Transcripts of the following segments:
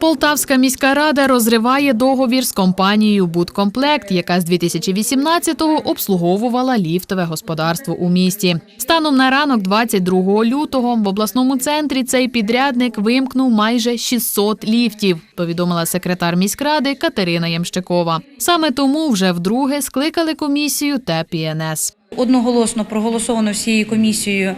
Полтавська міська рада розриває договір з компанією Будкомплект, яка з 2018-го обслуговувала ліфтове господарство у місті. Станом на ранок 22 лютого в обласному центрі цей підрядник вимкнув майже 600 ліфтів, повідомила секретар міськради Катерина Ямщикова. Саме тому вже вдруге скликали комісію ТЕПІНС. Одноголосно проголосовано всією комісією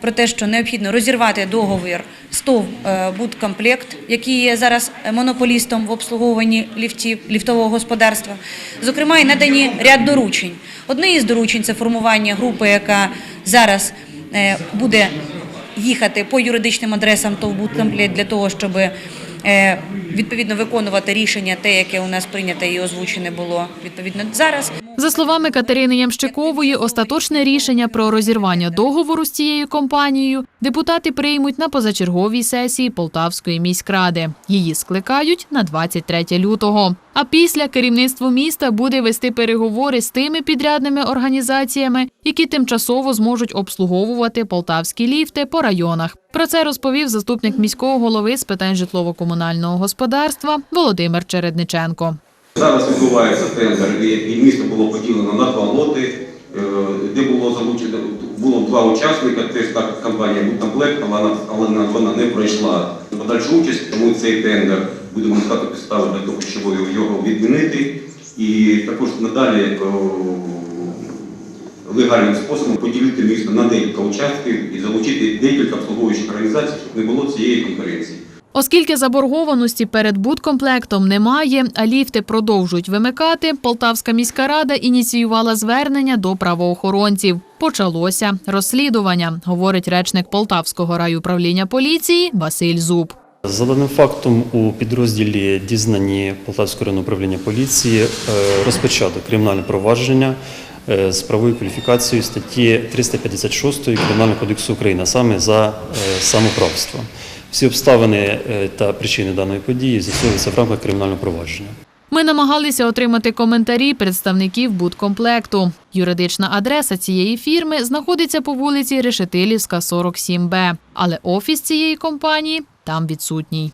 про те, що необхідно розірвати договір з ТОВ е, «Будкомплект», який є зараз монополістом в обслуговуванні ліфтів, ліфтового господарства. Зокрема, і надані ряд доручень. Одне із доручень це формування групи, яка зараз е, буде їхати по юридичним адресам ТОВ «Будкомплект» для того, щоб е, відповідно виконувати рішення, те, яке у нас прийнято і озвучене було відповідно зараз. За словами Катерини Ямщикової, остаточне рішення про розірвання договору з цією компанією депутати приймуть на позачерговій сесії Полтавської міськради. Її скликають на 23 лютого. А після керівництво міста буде вести переговори з тими підрядними організаціями, які тимчасово зможуть обслуговувати полтавські ліфти по районах. Про це розповів заступник міського голови з питань житлово-комунального господарства Володимир Чередниченко. Зараз відбувається тендер, і, місто було поділено на два лоти, е, де було залучено було два учасника. Теж так компанія «Будкомплект», але вона, не пройшла подальшу участь, тому цей тендер будемо шукати підстави для того, щоб його відмінити. І також надалі легальним способом поділити місто на декілька участків і залучити декілька обслуговуючих організацій, щоб не було цієї конкуренції. Оскільки заборгованості перед будкомплектом немає, а ліфти продовжують вимикати, Полтавська міська рада ініціювала звернення до правоохоронців. Почалося розслідування, говорить речник Полтавського райуправління поліції Василь Зуб. За даним фактом у підрозділі дізнані Полтавського районного управління поліції е, розпочато кримінальне провадження з правовою кваліфікацією статті 356 Кримінального кодексу України, саме за е, самоправство. Всі обставини е, та причини даної події з'ясовуються в рамках кримінального провадження. Ми намагалися отримати коментарі представників будкомплекту. Юридична адреса цієї фірми знаходиться по вулиці Решетилівська, 47Б, але офіс цієї компанії там відсутній.